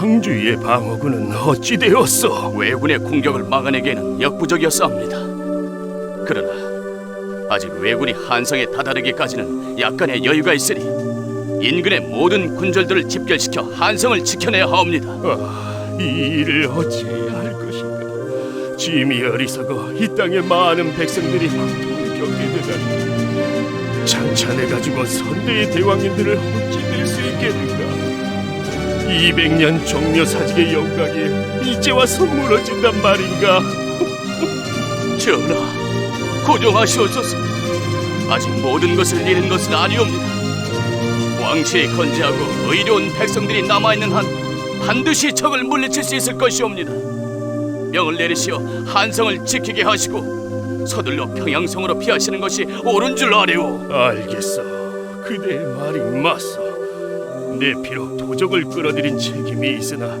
상주의 방어군은 어찌 되었소? 왜군의 공격을 막아내기에는 역부족이었사옵니다. 그러나 아직 왜군이 한성에 다다르기까지는 약간의 여유가 있으니 인근의 모든 군절들을 집결시켜 한성을 지켜내야 하옵니다. 아, 이 일을 어찌해야 할 것인가? 짐이 어리석어 이 땅의 많은 백성들이 고통을 겪게 되다니 장찬해 가지고 선대의 대왕님들을 어찌 낼수 있겠는가? 200년 종묘 사직의 영광이 이제 와서 무너진단 말인가? 전하, 고정하시옵소서. 아직 모든 것을 잃은 것은 아니옵니다. 왕실이 건재하고 의로운 백성들이 남아있는 한 반드시 적을 물리칠 수 있을 것이옵니다. 명을 내리시어 한성을 지키게 하시고 서둘러 평양성으로 피하시는 것이 옳은 줄 아래오. 알겠어. 그대의 말이 맞소. 내 피로 도적을 끌어들인 책임이 있으나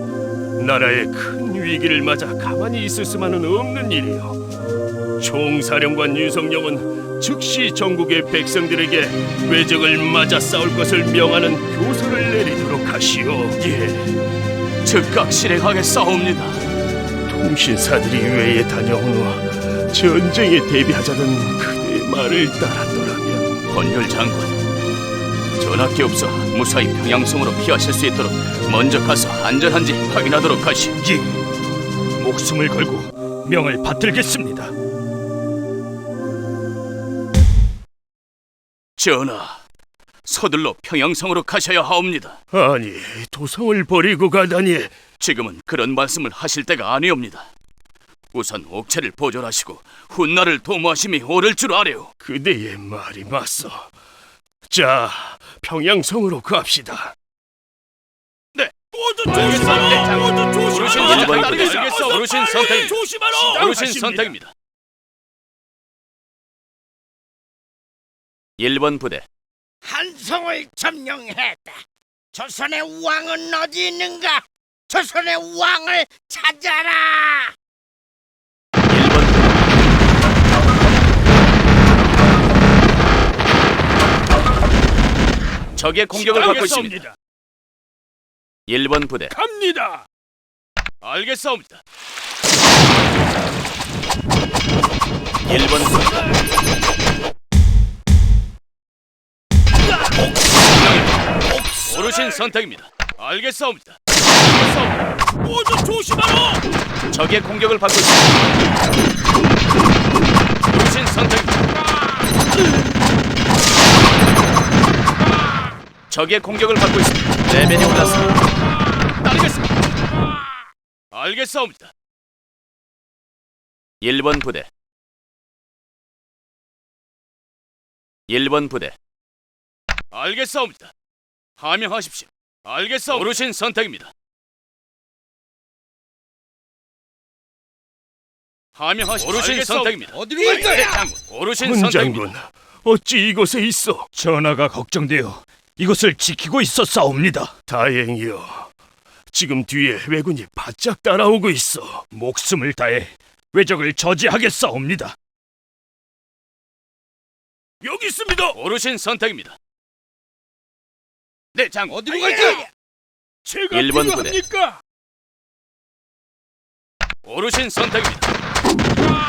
나라의 큰 위기를 맞아 가만히 있을 수만은 없는 일이요. 총사령관 유성룡은 즉시 전국의 백성들에게 외적을 맞아 싸울 것을 명하는 교서를 내리도록 하시오. 예, 즉각 실행하겠사옵니다. 통신사들이 외에 다녀온 후 전쟁에 대비하자는 그대의 말을 따랐더라면 헌율 장군, 전학기 없어 무사히 평양성으로 피하실 수 있도록 먼저 가서 안전한지 확인하도록 하시오. 예, 목숨을 걸고 명을 받들겠습니다. 전하, 서둘러 평양성으로 가셔야 하옵니다. 아니 도성을 버리고 가다니 지금은 그런 말씀을 하실 때가 아니옵니다. 우선 옥체를 보존하시고 훗날을 도모하심이 옳을 줄 아래요. 그대의 말이 맞소. 자, 평양성으로 갑시다. 모두 알겠습니다. 모두 어르신 조심하라. 일반. 부대, 알겠어. 어서 어르신 선택. 조심하라. 어르신. 선택입니다. 1번 부대 한성을 점령했다. 조선의 왕은 어디 있는가? 조선의 왕을 찾아라! 적의 공격을 받고 있습니다. 1번 부대 갑니다. 알겠사옵니다. 1번 부대 어르신 선택입니다. 알겠사옵니다. 모두 조심하라. 적의 공격을 받고 있습니다. 어르신 선택입니다. 적의 공격을 받고 있습니다. 레벨이 올랐습니다. 따르겠습니다. 알겠사옵니다. 1번 부대 1번 부대 알겠사옵니다. 하명하십시오. 알겠사옵니다. 어르신 선택입니다. 하명하십시오. 어르신 선택입니다. 어디로 갈 거야? 장군. 어르신 훈 선택입니다. 장군, 어찌 이곳에 있어? 전하가 걱정되어 이것을 지키고 있었사옵니다. 다행이요. 지금 뒤에 왜군이 바짝 따라오고 있어. 목숨을 다해 외적을 저지하겠사옵니다. 여기 있습니다. 어르신 선택입니다. 네, 장군. 어디로 갈 거야? 제가 일본 부대. 필요합니까? 어르신 선택입니다.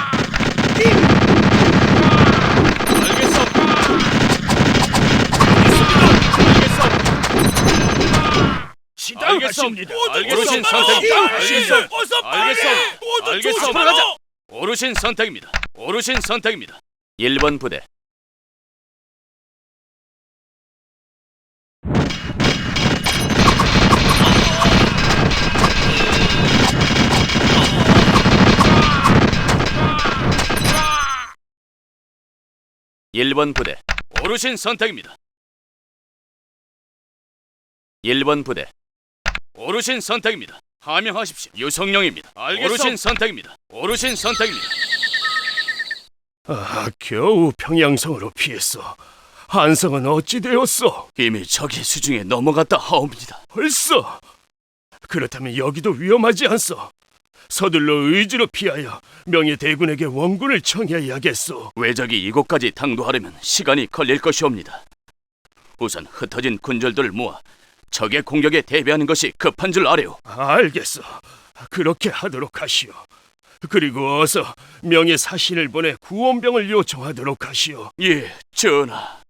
알겠습니다. 어르신 선택입니다. 알겠습니다. 어서 빨리. 알겠습니다. 알겠습니다. 조심하라. 어르신 선택입니다. 어르신 선택입니다. 1번 부대 일번 부대 어르신 선택입니다. 1번 부대 어르신 선택입니다. 하명하십시오. 유성룡입니다. 어르신 선택입니다. 어르신 선택입니다. 아, 겨우 평양성으로 피했어. 한성은 어찌 되었어? 이미 적이 수중에 넘어갔다 하옵니다. 벌써? 그렇다면 여기도 위험하지 않소. 서둘러 의지로 피하여 명예 대군에게 원군을 청해야겠소. 왜적이 이곳까지 당도하려면 시간이 걸릴 것이옵니다. 우선 흩어진 군절들을 모아 적의 공격에 대비하는 것이 급한 줄 아래요. 알겠어. 그렇게 하도록 하시오. 그리고 어서 명예 사신을 보내 구원병을 요청하도록 하시오. 예, 전하.